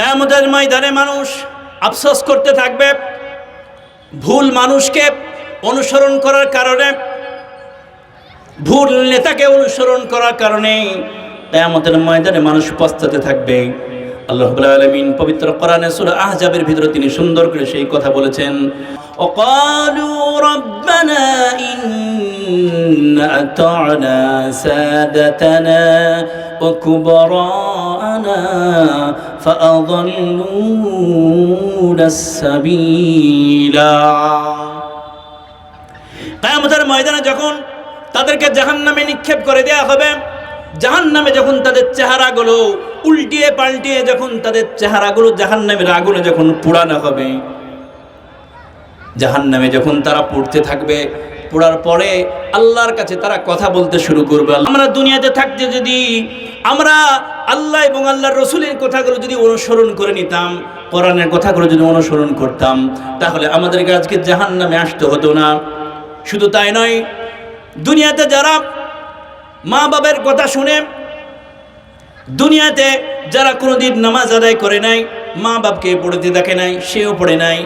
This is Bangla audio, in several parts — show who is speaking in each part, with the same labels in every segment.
Speaker 1: কেয়ামতের ময়দানে মানুষ আফসোস করতে থাকবে ভুল মানুষকে অনুসরণ করার কারণে ভুল নেতাকে অনুসরণ করার কারণে কেয়ামতের ময়দানে মানুষ পস্তাতে থাকবে আল্লাহ রাব্বুল আলামিন পবিত্র কোরআনে সূরা আহজাবের ভিতরে তিনি সুন্দর করে সেই কথা বলেছেন وقالوا ربنا إن أطعنا سادتنا وكبراءنا فأضلونا السبيلا কায়ামতের ময়দানে যখন তাদেরকে জাহান্নামে নিক্ষেপ করে দেয়া হবে জাহান্নামে যখন তাদের চেহারাগুলো উল্টিয়ে পাল্টিয়ে যখন তাদের চেহারাগুলো জাহান্নামের আগুনে যখন পোড়ানো হবে জাহান্নামে যখন তারা পড়তে থাকবে পড়ার পরে আল্লাহর কাছে তারা কথা বলতে শুরু করবে। আমরা দুনিয়াতে থাকতে যদি আমরা আল্লাহ এবং আল্লাহর রসুলের কথাগুলো যদি অনুসরণ করে নিতাম, কোরআনের কথাগুলো যদি অনুসরণ করতাম, তাহলে আমাদেরকে আজকে জাহান্নামে আসতে হতো না। শুধু তাই নয়, দুনিয়াতে যারা মা বাবার কথা শুনে, দুনিয়াতে যারা কোনোদিন নামাজ আদায় করে নাই মা বাপকে পড়তে দেখে নাই, সেও পড়ে নাই।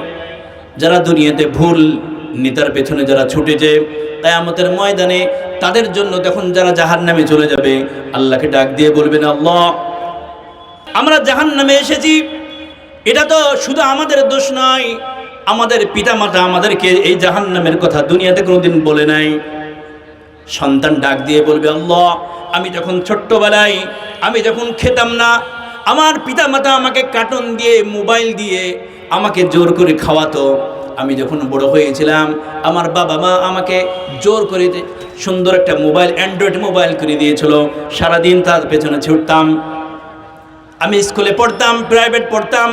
Speaker 1: যারা দুনিয়াতে ভুল নেতার পেছনে যারা ছুটেছে তাই আমাদের ময়দানে তাদের জন্য তখন যারা জাহান নামে চলে যাবে, আল্লাহকে ডাক দিয়ে বলবেন, আল্লাহ, আমরা জাহান নামে এসেছি। এটা তো শুধু আমাদের দোষ নয়, আমাদের পিতামাতা আমাদেরকে এই জাহান নামের কথা দুনিয়াতে কোনোদিন বলে নাই। সন্তান ডাক দিয়ে বলবে, আল্লাহ, আমি যখন ছোট্টবেলায়, আমি যখন খেতাম না, আমার পিতামাতা আমাকে কার্টুন দিয়ে, মোবাইল দিয়ে আমাকে জোর করে খাওয়াতো আমি যখন বড় হয়েছিলাম, আমার বাবা মা আমাকে জোর করে সুন্দর একটা মোবাইল অ্যান্ড্রয়েড মোবাইল করে দিয়েছিল। সারাদিন তার পেছনে ছুটতাম। আমি স্কুলে পড়তাম প্রাইভেট পড়তাম।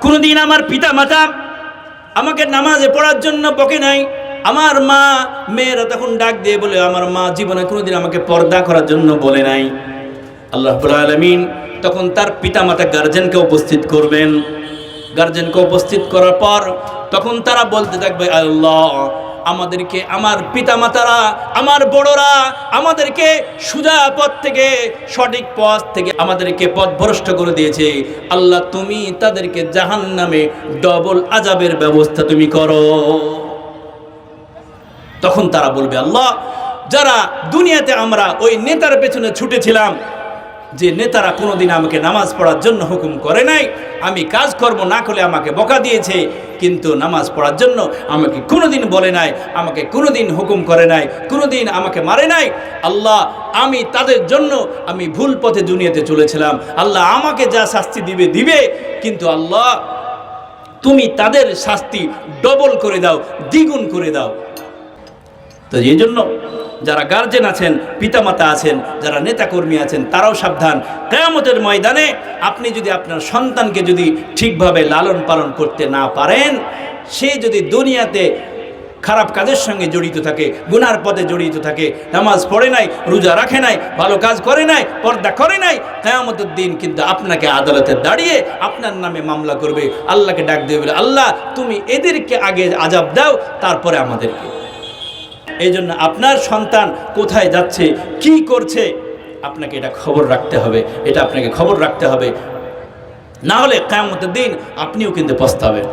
Speaker 1: কোনোদিন আমার পিতা মাতা আমাকে নামাজে পড়ার জন্য বকে নাই। আমার মা, মেয়েরা তখন ডাক দিয়ে বলে, আমার মা জীবনে কোনোদিন আমাকে পর্দা করার জন্য বলে নাই। আল্লাহ আলমিন তখন তার পিতামাতা গার্জেনকে উপস্থিত করবেন। গার্জেনকে উপস্থিত করার পর তখন তারা বলতে থাকবে, আল্লাহ, আমাদেরকে আমার পিতামাতারা, আমার বড়রা আমাদেরকে সুজা পথ থেকে, সঠিক পথ থেকে আমাদেরকে পথ ভ্রষ্ট করে দিয়েছে। আল্লাহ, তুমি তাদেরকে জাহান নামে ডবল আজাবের ব্যবস্থা তুমি করো। তখন তারা বলবে, আল্লাহ, যারা দুনিয়াতে আমরা ওই নেতার পেছনে ছুটেছিলাম যে নেতারা কোনোদিন আমাকে নামাজ পড়ার জন্য হুকুম করে নাই, আমি কাজ কাজকর্ম না করলে আমাকে বকা দিয়েছে, কিন্তু নামাজ পড়ার জন্য আমাকে কোনোদিন বলে নাই, আমাকে কোনোদিন হুকুম করে নাই, কোনোদিন আমাকে মারে নাই। আল্লাহ, আমি তাদের জন্য আমি ভুল পথে দুনিয়াতে চলেছিলাম। আল্লাহ আমাকে যা শাস্তি দিবে দিবে, কিন্তু আল্লাহ, তুমি তাদের শাস্তি ডবল করে দাও, দ্বিগুণ করে দাও। তো এই জন্য যারা গার্জেন আছেন, পিতামাতা আছেন, যারা নেতাকর্মী আছেন, তারাও সাবধান। কেয়ামতের ময়দানে আপনি যদি আপনার সন্তানকে যদি ঠিকভাবে লালন পালন করতে না পারেন, সে যদি দুনিয়াতে খারাপ কাজের সঙ্গে জড়িত থাকে, গুনার পথে জড়িত থাকে, নামাজ পড়ে নাই, রোজা রাখে নাই, ভালো কাজ করে নাই, পর্দা করে নাই, কেয়ামতের দিন কিন্তু আপনাকে আদালতে দাঁড়িয়ে আপনার নামে মামলা করবে। আল্লাহকে ডাক দেবে, বলে, আল্লাহ, তুমি এদেরকে আগে আজাব দাও, তারপরে আমাদেরকে। এই জন্য আপনার সন্তান কোথায় যাচ্ছে, কি করছে, আপনাকে এটা খবর রাখতে হবে। এটা আপনাকে খবর রাখতে হবে। না হলে কেমন দিন আপনিও কিন্তু পস্তাবেন।